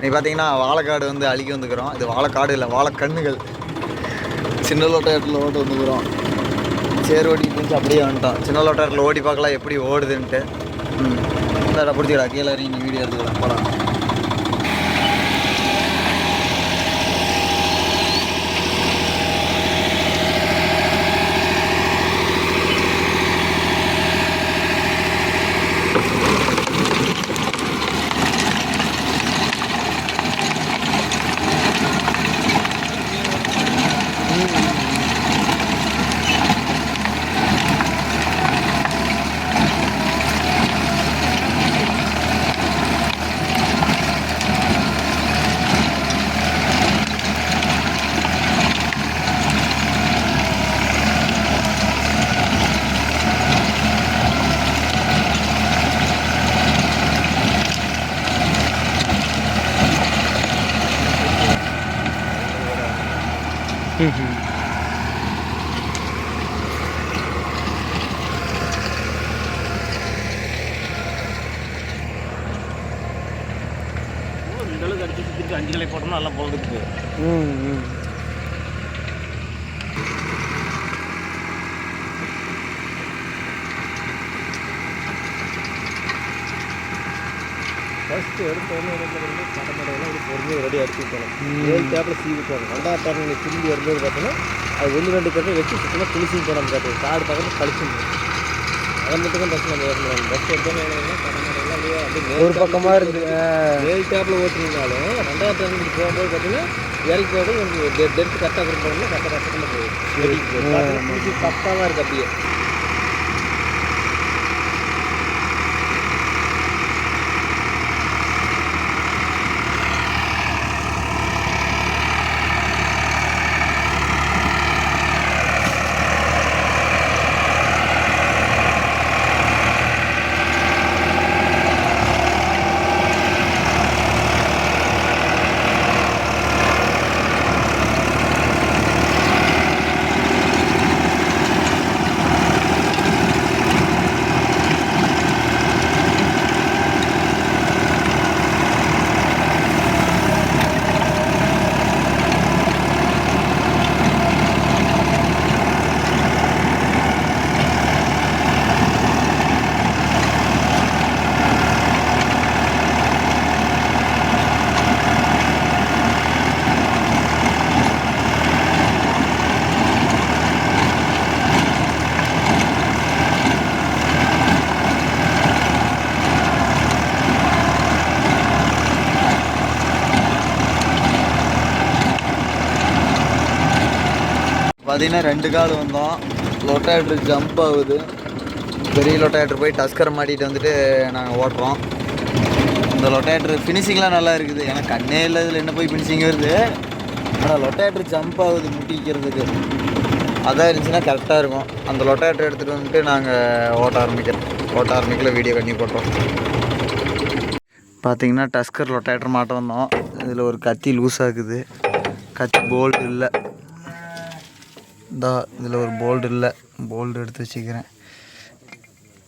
நீ பார்த்தீங்கன்னா வாழைக்காடு வந்து அழுகி வந்துக்கிறோம். இது வாழைக்காடு இல்லை வாழைக்கண்ணுகள். சின்ன லோட்டாட்டில் ஓட்டு வந்துக்கிறோம். சேர் ஓடி பிடிச்சி அப்படியே வந்துட்டோம். சின்ன லோட்டாட்டில் ஓடி பார்க்கலாம் எப்படி ஓடுதுன்ட்டு. ம். இந்தாடா பிடிச்சிக்கடா கீழே இறங்கி வீடியோ எடுத்துக்கலாம் போகலாம் ஃபஸ்ட்டு எடுத்த உடனே என்ன பண்ணுறது? கடமடையெல்லாம் இப்படி பொறுமையாக ரெடி அடிச்சு போகணும் ஏழு டேப்பில் சீவி போகணும். ரெண்டாவது டேப்பில் நீங்கள் திரும்பி வரும்போது பார்த்தீங்கன்னா அது ஒன்று ரெண்டு பேரும் வச்சு சுத்தமாக குளிச்சும் போட முடியாது காடு பக்கத்தில் கழிச்சு அதை மட்டும் தான் பஸ் நம்ம ஏறணும். பஸ் எடுத்தோன்னே என்ன கடமடையெல்லாம் அப்படியே அப்படியே ஒரு பக்கமாக இருந்து ஏழு டேப்பில் ஓட்டுனீங்கனாலும் ரெண்டாவது டேப்பில் போகும்போது பார்த்தீங்கன்னா இறக்கி போது உங்களுக்கு டென்த் கரெக்டாக கொடுப்பாங்கன்னா கரெக்டாக போகுது குளிச்சு பக்காவாக இருக்குது அப்படியே. பார்த்தீங்கன்னா ரெண்டு கால் வந்தோம். லொட்டாட்ரு ஜம்ப் ஆகுது. பெரிய லொட்டாய்ட்ரு போய் டஸ்கர் மாட்டிட்டு வந்துட்டு நாங்கள் ஓட்டுறோம். இந்த லொட்டாய்ட்ரு ஃபினிஷிங்லாம் நல்லா இருக்குது. எனக்கு கண்ணே இல்லை இதில் என்ன போய் ஃபினிஷிங் வருது? ஆனால் லொட்டாய்ட்ரு ஜம்ப் ஆகுது முட்டிக்கிறதுக்கு அதான் இருந்துச்சுன்னா கரெக்டாக இருக்கும். அந்த லொட்டாய்ட்ரு எடுத்துகிட்டு வந்துட்டு நாங்கள் ஓட்ட ஆரம்பிக்கிறோம். ஓட்ட ஆரம்பிக்கல வீடியோ கண்ணி போட்டோம். பார்த்தீங்கன்னா டஸ்கர் லொட்டாய்ட்ரு மாட்ட வந்தோம். இதில் ஒரு கத்தி லூஸ் ஆகுது. கத்தி போல்ட் இல்லை. இந்தா இதில் ஒரு போல்டு இல்லை. போல்டு எடுத்து வச்சுக்கிறேன்.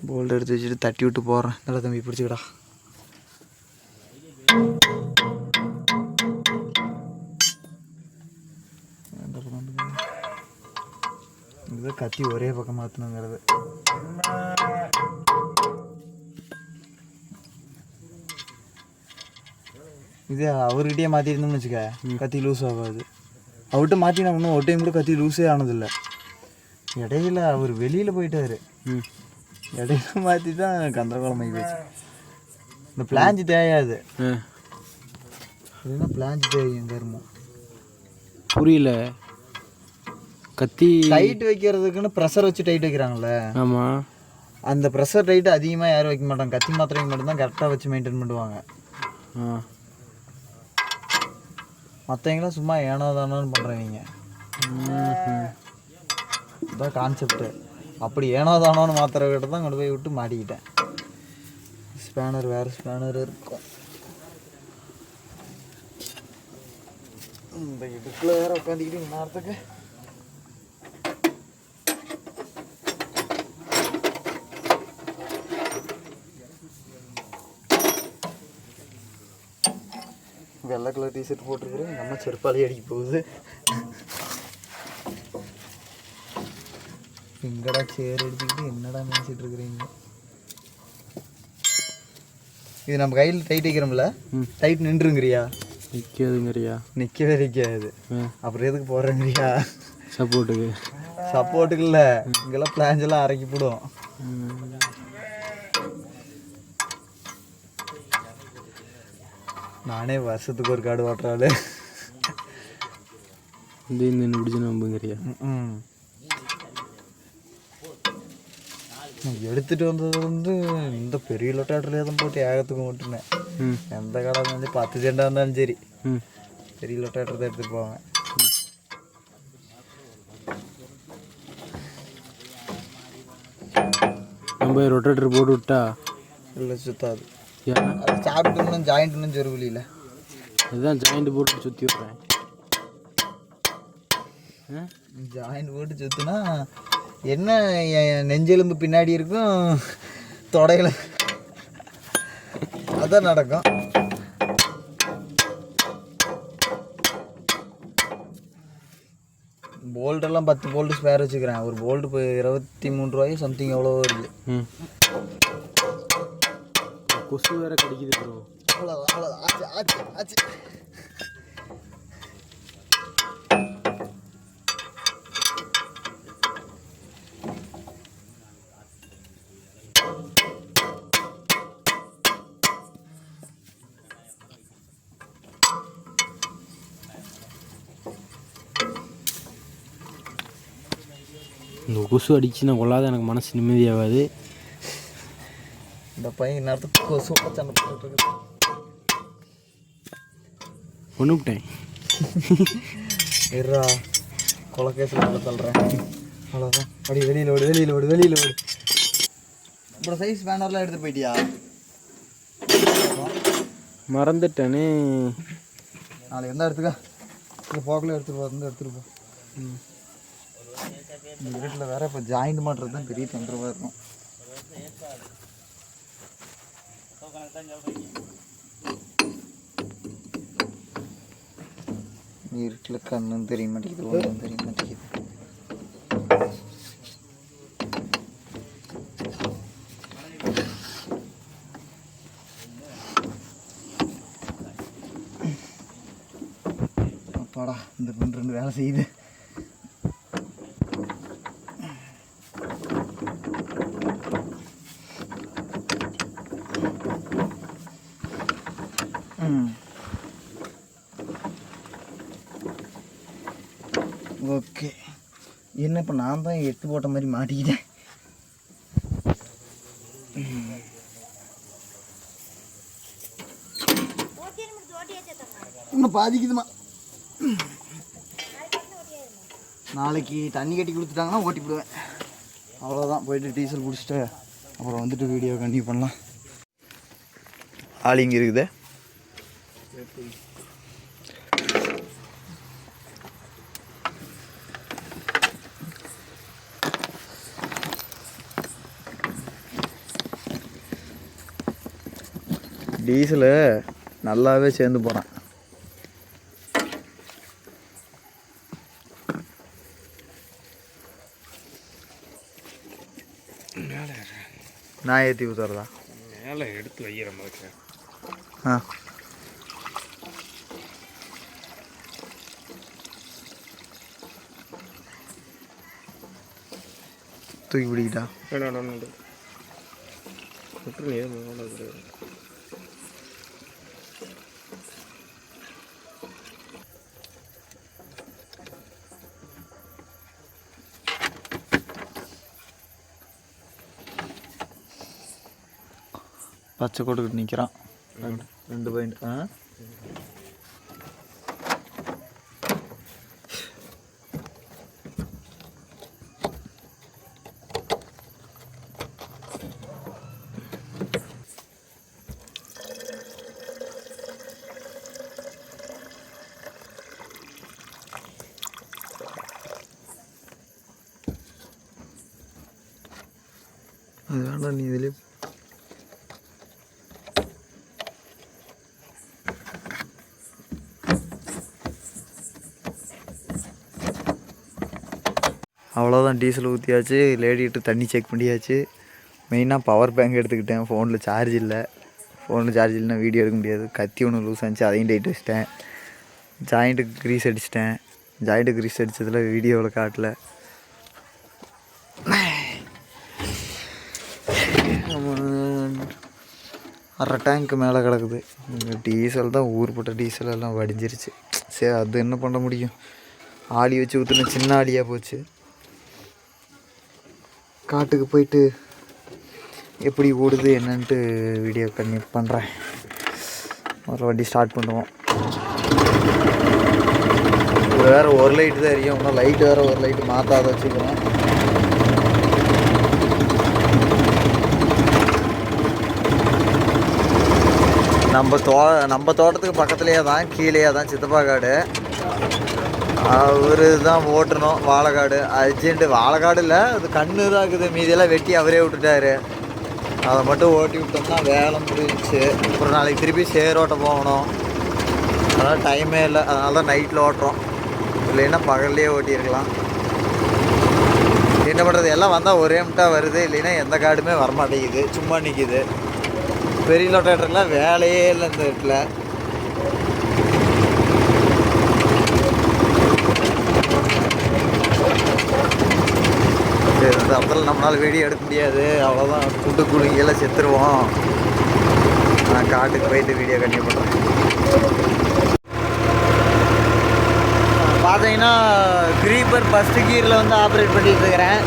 போல்டு எடுத்து வச்சுட்டு தட்டி விட்டு போடுறேன் நல்லா தம்பி பிடிச்சிக்கடா. இதுதான் கத்தி ஒரே பக்கம் மாற்றணுங்கிறது இது அவர்கிட்டயே மாற்றிருந்தோம்னு வச்சுக்க கத்தி லூஸ் ஆகாது. அவர்கிட்ட மாற்றி நான் இன்னும் ஒரு டைம் கூட கத்தி லூஸே ஆனதில்லை. இடையில அவர் வெளியில் போயிட்டாரு. இடையில மாற்றி தான் கந்தரகோளம் ஆகி போச்சு. இந்த பிளாஞ்சு தேயாது. இதுனா பிளாஞ்சு தேயும் கருமம்? புரியல. கத்தி டைட் வைக்கிறதுக்குன்னு ப்ரெஷர் வச்சு டைட் வைக்கிறாங்கல்ல. ஆமாம் அந்த ப்ரெஷர் டைட் அதிகமாக யாரும் வைக்க மாட்டாங்க. கத்தி மாத்திரைக்கு மட்டும்தான் கரெக்டாக வச்சு மெயின்டைன் பண்ணுவாங்க. ஆ. மற்றவங்களாம் சும்மா ஏனோ தானோன்னு பண்ணுறவங்க இதான் கான்செப்ட்டு அப்படி ஏனோ தானோன்னு மாத்திரை கிட்ட தான் கொண்டு போய் விட்டு மாட்டிக்கிட்டேன். ஸ்பேனர் வேறு ஸ்பேனர் இருக்கும். இந்த இடுக்கில் வேறு உட்காந்துக்கிட்டு நேரத்துக்கு வெள்ளை கலர் டிஷர்ட் போட்டிருக்கிறேன். எங்கள் அம்மா செருப்பாலே அடிக்க போகுது. எங்கடா சேர் அடிச்சுக்கிட்டு என்னடா நினச்சிட்டு இருக்கிறீங்க? இது நம்ம கையில் டைட் வைக்கிறோம்ல? டைட் நின்றுங்கிறியா? நிற்காதுங்கிறியா நிற்கவே நிற்காது அப்புறம் எதுக்கு போடுறேங்கிறியா சப்போர்ட்டுக்கு சப்போர்ட்டுக்கு இல்லை. இங்கெல்லாம் பிளான்ஸ் எல்லாம் அரைக்கி போடும். நானே வருஷத்துக்கு ஒரு கார்டு ஓட்டுறாள். இந்த இந்த பிடிச்சி நம்புங்கிறியா? ம் எடுத்துட்டு வந்தது வந்து இந்த பெரிய லொட்டாட்டில் தான் போட்டு ஏகத்துக்கு ஓட்டுனேன். ம். எந்த கடை வந்து பத்து சென்டாக இருந்தாலும் சரி. பெரிய லொட்டாட்டர் தான் எடுத்துட்டு போவேன். நம்ம ரொட்டேட்டர் போட்டு விட்டா? இல்லை சுத்தாது. ஏன்னா அது சாப்பிட்டுன்னு ஜாயிண்ட்னு சொருவிலியில் இதுதான் ஜாயிண்ட் போட்டு சுற்றி விட்றேன். ஜாயிண்ட் போட்டு சுற்றுனா என்ன என் நெஞ்செலும்பு பின்னாடி இருக்கும் தொடையில. அதான் நடக்கும். போல்ட்டெல்லாம் பத்து போல்ட்டு ஸ்பேர் வச்சுக்கிறேன். ஒரு இப்போ இருபத்தி மூணு ரூபாய் சம்திங் எவ்வளோ வருது. ம். கொசு வேற கடிக்குது ப்ரோ அவ்வளோதான் அவ்வளோதான் ஆச்சு ஆச்சு ஆச்சு. இந்த கொசு அடிச்சுன்னா கொள்ளாத எனக்கு மனசு நிம்மதியாகாது. இந்த பையன் நேரத்துக்கு கொசு சண்டை போட்டுட்டு இருக்கு ஒன்று விட்டேன். இருடா கொலகேசில் உள்ள தள்ளுறேன். அவ்வளோதான் அப்படி வெளியில் ஓடு வெளியில் ஓடு வெளியில் ஓடு. அப்புறம் சைஸ் பேனர்லாம் எடுத்து போயிட்டியா? மறந்துட்டேனே. நாளைக்கு இருந்தால் எடுத்துக்க இந்த போக்கில் எடுத்துகிட்டு போ வந்து எடுத்துகிட்டு போ. இந்த வீட்டில் வேற இப்போ ஜாயிண்ட் மாட்டுறது தான் பெரிய தொந்தரவாக இருக்கும். இருட்டில் கண்ணும் தெரிய மாட்டேங்குது ஒன்றும் தெரிய மாட்டேங்குது. அப்பாடா இந்த ரெண்டு ரெண்டு வேலை செய்யுது ம் ஓகே என்ன இப்போ நான் தான் எட்டு போட்ட மாதிரி மாட்டிக்கிட்டேன். இன்னும் பாதிக்குதுமா நாளைக்கு தண்ணி கட்டி கொடுத்துட்டாங்கன்னா ஓட்டி போடுவேன். அவ்வளோதான் போயிட்டு டீசல் குடிச்சிட்டு அப்புறம் வந்துட்டு வீடியோ கண்டினியூ பண்ணலாம். ஆள் இங்கே இருக்குது. டீசலு நல்லாவே சேர்ந்து போகிறான் நான் ஏற்றி ஊற்றுறதா மேலே எடுத்து வைக்கிற மாதிரி ஆ. தூக்கி பிடிக்கிட்டா? விட்டுரு பச்சை கொடுக்கிட்டு நிற்கிறான் ரெண்டு ரெண்டு பாயிண்ட் ஆ? அது வேண்டாம் நீ இதுலேயே அவ்வளோதான் டீசல் ஊற்றியாச்சு லேடிட்டு தண்ணி செக் பண்ணியாச்சு. மெயினாக பவர் பேங்க் எடுத்துக்கிட்டேன். ஃபோனில் சார்ஜ் இல்லை. ஃபோனில் சார்ஜ் இல்லைனா வீடியோ எடுக்க முடியாது. கத்தி ஒன்று லூஸ் ஆச்சு அதையும் டைட் வச்சிட்டேன். ஜாயிண்ட்டுக்கு க்ரீஸ் அடிச்சிட்டேன். ஜாயிண்ட்டுக்கு க்ரீஸ் அடித்ததில் வீடியோவில் காட்டல. அரை டேங்க்கு மேலே கிடக்குது. டீசல் தான் ஊர்பட்ட டீசல் எல்லாம் வடிஞ்சிருச்சு. சரி அது என்ன பண்ண முடியும்? ஆளி வச்சு ஊற்றுன சின்ன ஆளியாக போச்சு. காட்டுக்கு போயிட்டு எப்படி ஓடுது என்னன்ட்டு வீடியோ கண்ணி பண்ணுறேன் ஒரு வண்டி ஸ்டார்ட் பண்ணுவோம். இது வேறு ஒரு லைட்டு தான் எரியும். இன்னும் லைட்டு வேறு ஒரு லைட்டு மாற்றாத வச்சுக்கிறோம். நம்ம தோ நம்ம தோட்டத்துக்கு பக்கத்துலேயே தான் கீழேயே தான் சித்தப்பா காடு. அவர் தான் ஓட்டணும் வாழைக்காடு. அர்ஜென்ட்டு வாழைக்காடு இல்லை அது கண்ணு தான் இருக்குது. மீதியெல்லாம் வெட்டி அவரே விட்டுட்டாரு. அதை மட்டும் ஓட்டி விட்டோம்னா வேலை முடிஞ்சிச்சு. அப்புறம் நாளைக்கு திருப்பி சேரோட்ட போகணும். அதனால் டைமே இல்லை. அதனால தான் நைட்டில் ஓட்டுறோம். இல்லைன்னா பகல்லையே ஓட்டியிருக்கலாம். என்ன பண்ணுறது எல்லாம் வந்தால் ஒரே முட்டாக வருது. இல்லைன்னா எந்த காடுமே வரமாட்டேங்குது. சும்மா நிற்கிது பெரிய லொட்டேட்டர்லாம் வேலையே இல்லை இந்த இடத்துல. அந்த இடத்துல நம்மளால் வீடியோ எடுக்க முடியாது. அவ்வளோதான் குண்டு குழுங்கியெல்லாம் செத்துருவோம். நான் காட்டுக்கு போயிட்டு வீடியோ கண்டினியூ பண்ணுறேன் பார்த்தீங்கன்னா க்ரீப்பர் ஃபஸ்ட்டு கீரில் வந்து ஆப்ரேட் பண்ணிட்டு இருக்கிறேன்.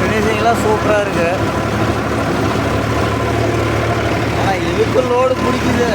ஃபினிஷிங்லாம் சூப்பராக இருக்குது ஆனால் இதுக்கு லோடு பிடிக்குது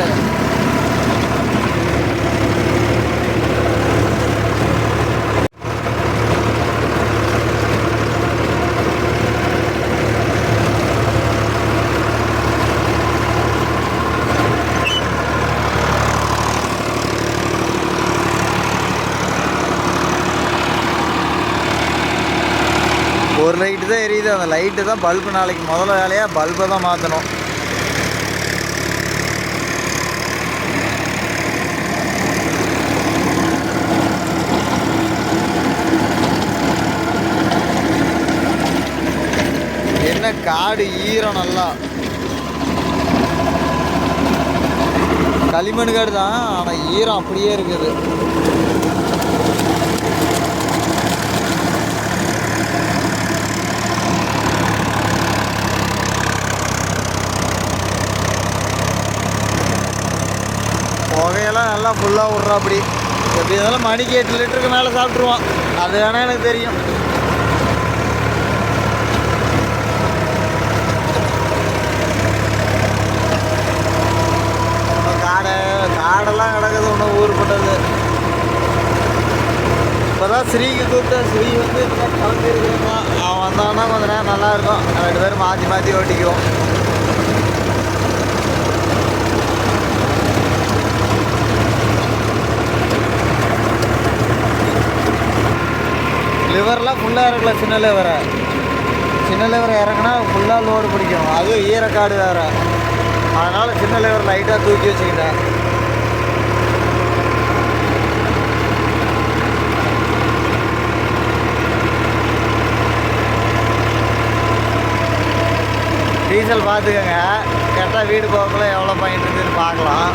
ஒரு லைட்டு தான் எரியுது. அந்த லைட்டு தான் பல்பு நாளைக்கு முதல்ல வேலையாக பல்பை தான் மாற்றணும் என்ன காடு ஈரம் நல்லா. களிமண் காடு தான் ஆனால் ஈரம் அப்படியே இருக்குது. புகையெல்லாம் ஃபுல்லாக விட்றோம் அப்படி எப்படி இருந்தாலும் மணிக்கு எட்டு லிட்டருக்கு மேலே சாப்பிட்ருவான் அது வேணால் எனக்கு தெரியும். காடை காடெல்லாம் கிடக்குது ஒன்றும் ஊர்பட்டது இப்போதான் ஸ்ரீக்கு கூப்பிட்டேன். ஸ்ரீ வந்து இப்போ அவன் வந்தான்னா கொஞ்சம் நேரம் நல்லா இருக்கும் ரெண்டு பேரும் மாற்றி மாற்றி ஓட்டிக்குவோம். லிவர்லாம் ஃபுல்லாக இறக்கல சின்ன லிவரை. சின்ன லிவரை இறக்குனா ஃபுல்லாக லோடு பிடிக்கும். அதுவும் ஈரக்காடு வேறு. அதனால் சின்ன லிவர் லைட்டாக தூக்கி வச்சுக்கிட்டேன். டீசல் பார்த்துக்கோங்க. கரெக்டாக வீடு போகக்குள்ள எவ்வளோ பாயிண்ட் இருக்குதுன்னு பார்க்கலாம்.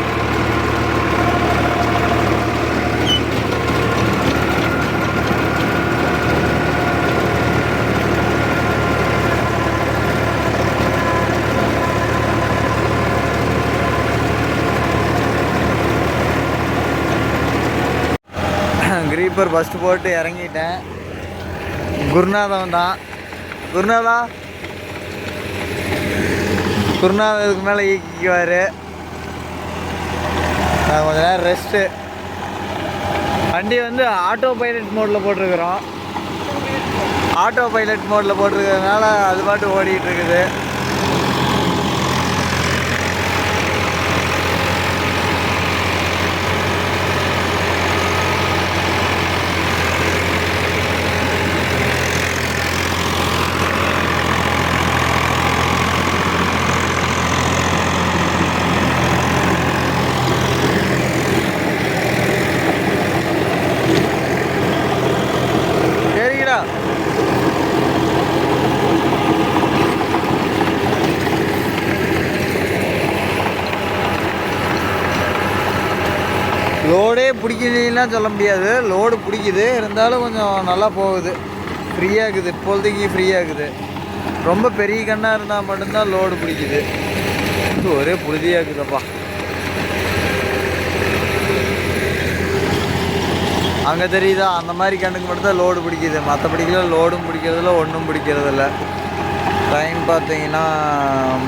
ஸ்லீப்பர் ஃபஸ்ட்டு போட்டு இறங்கிட்டேன். குருநாதம் தான். குருநாதா? குருநாதம் இதுக்கு மேலே ஈக்கிக்குவார் நான் கொஞ்ச நேரம் ரெஸ்ட்டு வண்டி வந்து ஆட்டோ பைலட் மோடில் போட்டிருக்கிறோம். ஆட்டோ பைலட் மோடில் போட்டிருக்கிறதுனால அது பாட்டு ஓடிக்கிட்டு இருக்குது. பிடிக்கலாம் சொல்ல முடியாது. லோடு பிடிக்குது. இருந்தாலும் கொஞ்சம் நல்லா போகுது. ஃப்ரீயாக இருக்குது. இப்போதைக்கு ஃப்ரீயாக இருக்குது. ரொம்ப பெரிய கண்ணாக இருந்தால் மட்டும்தான் லோடு பிடிக்குது. இது ஒரே புழுதியாக இருக்குதுப்பா. அங்கே தெரியுதா? அந்த மாதிரி கண்ணுக்கு மட்டும்தான் லோடு பிடிக்குது. மற்றபடிக்கெல்லாம் லோடும் பிடிக்கிறதில்ல ஒன்றும் பிடிக்கிறதில்ல. டைம் பார்த்தீங்கன்னா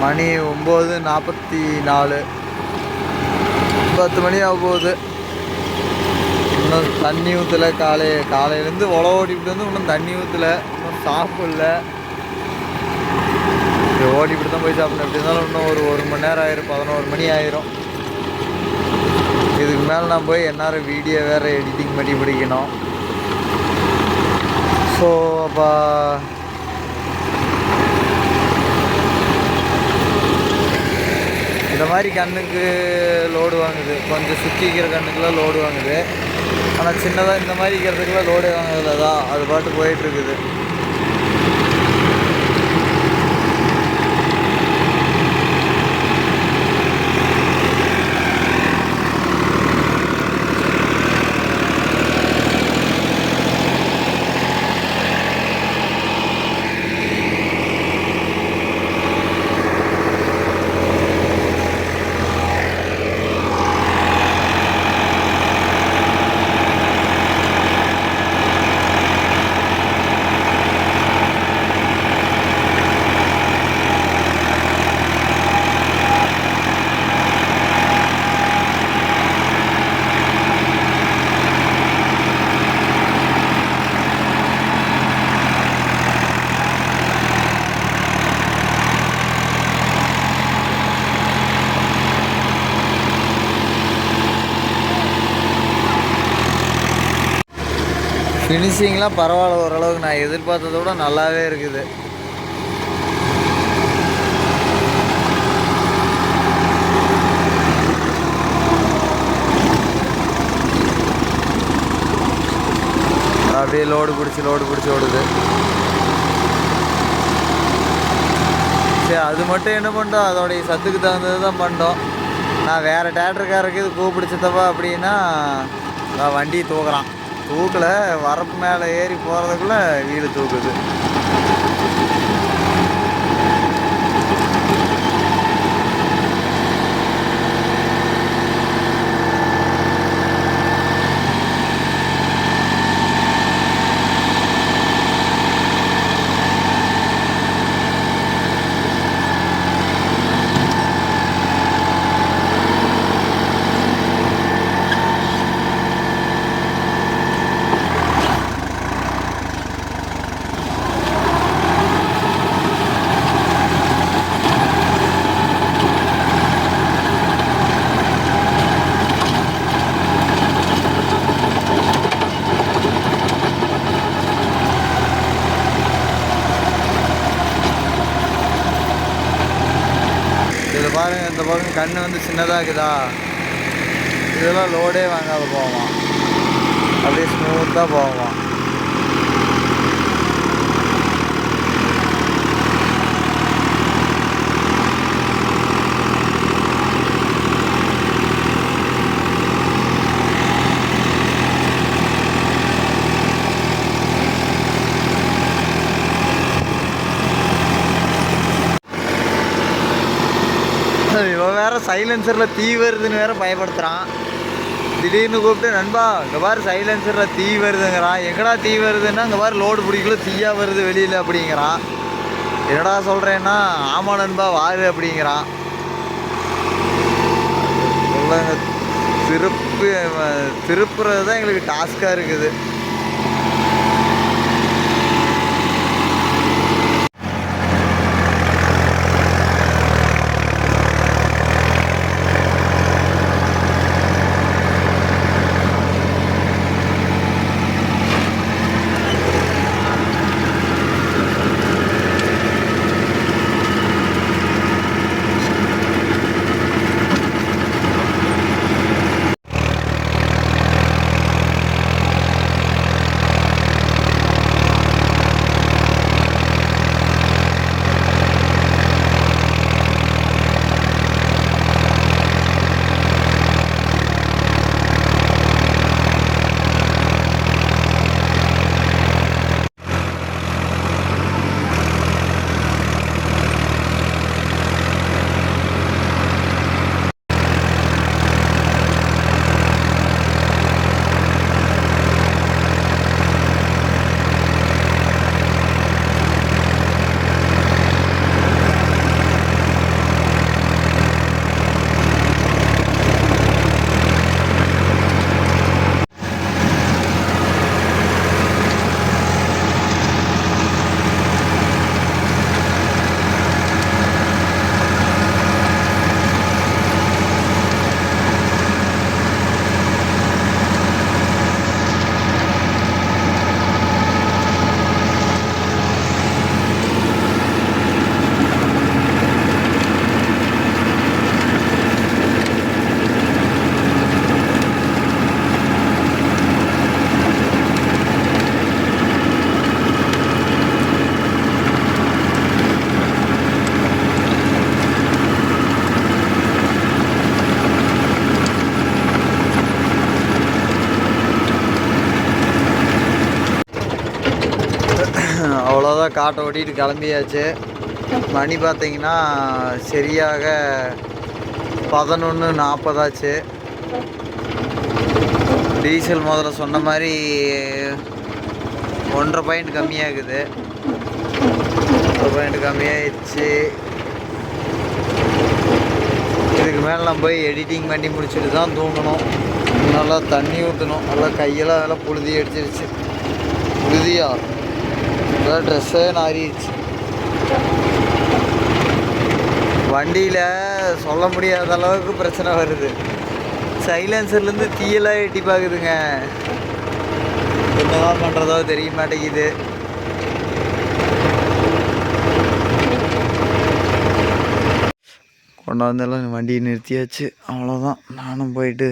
மணி ஒம்பது நாற்பத்தி நாலு. பத்து மணி ஆக போகுது. இன்னும் தண்ணி ஊற்றல காலை காலையிலேருந்து உழவு ஓடிவிட்டு வந்து இன்னும் தண்ணி ஊற்றல இன்னும் சாப்பிடல. இது ஓடிவிட்டு தான் போய் சாப்பிடணும். எப்படி இருந்தாலும் இன்னும் ஒரு ஒரு மணி நேரம் ஆயிரும். பதினோரு மணி ஆயிரும். இதுக்கு மேலே நான் போய் எந்நேரம் வீடியோ வேறு எடிட்டிங் பண்ணி பிடிக்கணும். ஸோ அப்போ இந்த மாதிரி கண்ணுக்கு லோடு வாங்குது. கொஞ்சம் சுற்றிக்கிற கண்ணுக்குலாம் லோடு வாங்குது. ஆனால் சின்னதாக இந்த மாதிரி இருக்கிறதுக்குலாம் லோடு வாங்குறதுல தான் அது பாட்டு போயிட்டுருக்குது ஃபினிஷிங்லாம் பரவாயில்ல ஓரளவுக்கு. நான் எதிர்பார்த்ததை விட நல்லாவே இருக்குது. அப்படியே லோடு பிடிச்சி லோடு பிடிச்சி ஓடுது. சரி அது மட்டும் என்ன பண்ணுறோம் அதோடைய சத்துக்கு தகுந்தது தான் பண்ணிட்டோம். நான் வேறு டேட்டருக்காரருக்கு இது கூப்பிடிச்சதப்பா அப்படின்னா நான் வண்டி தூக்குறான். தூக்கல வரப்பு மேலே ஏறி போகிறதுக்குள்ளே வீடு தூக்குது இதில் பாருங்கள் இந்த பக்கம் கண் வந்து சின்னதாக இருக்குதா இதெல்லாம் லோடே வாங்காத போவான் அப்படியே ஸ்மூத்தாக போவோம் இவன் வேற சைலன்சரில் தீ வருதுன்னு வேற பயப்படுத்துகிறான் திடீர்னு கூப்பிட்டு நண்பா இங்கே பாரு சைலன்சரில் தீ வருதுங்கிறான் எங்கடா தீ வருதுன்னா இங்கே பாரு லோடு பிடிக்கல தீயாக வருது வெளியில் அப்படிங்கிறான். என்னடா சொல்கிறேன்னா ஆமாம் நண்பா வாரு அப்படிங்கிறான். சொல்லுங்க திருப்பு திருப்புறது தான் எங்களுக்கு டாஸ்காக இருக்குது. ஆட்டோ ஓட்டிட்டு கிளம்பியாச்சு. மணி பார்த்தீங்கன்னா சரியாக பதினொன்று நாற்பதாச்சு டீசல் முதல்ல சொன்ன மாதிரி ஒன்றரை பாயிண்ட் கம்மியாகுது. ஒன்றரை பாயிண்ட் கம்மியாயிடுச்சு. இதுக்கு மேலே நான் போய் எடிட்டிங் பண்ணி முடிச்சுட்டு தான் தூங்கணும். நல்லா தண்ணி ஊற்றணும் நல்லா கையெல்லாம் நல்லா புழுதி அடிச்சிருச்சு. புழுதியாக நல்லா ட்ரெஸ்ஸே நாரிச்சு வண்டியில் சொல்ல முடியாத அளவுக்கு பிரச்சனை வருது. சைலன்சர்லேருந்து தீயெல்லாம் எட்டி பார்க்குதுங்க என்னதான் பண்ணுறதோ தெரிய மாட்டேங்குது. கொண்டாந்தெல்லாம் வண்டியை நிறுத்தியாச்சு. அவ்வளோதான் நானும் போயிட்டு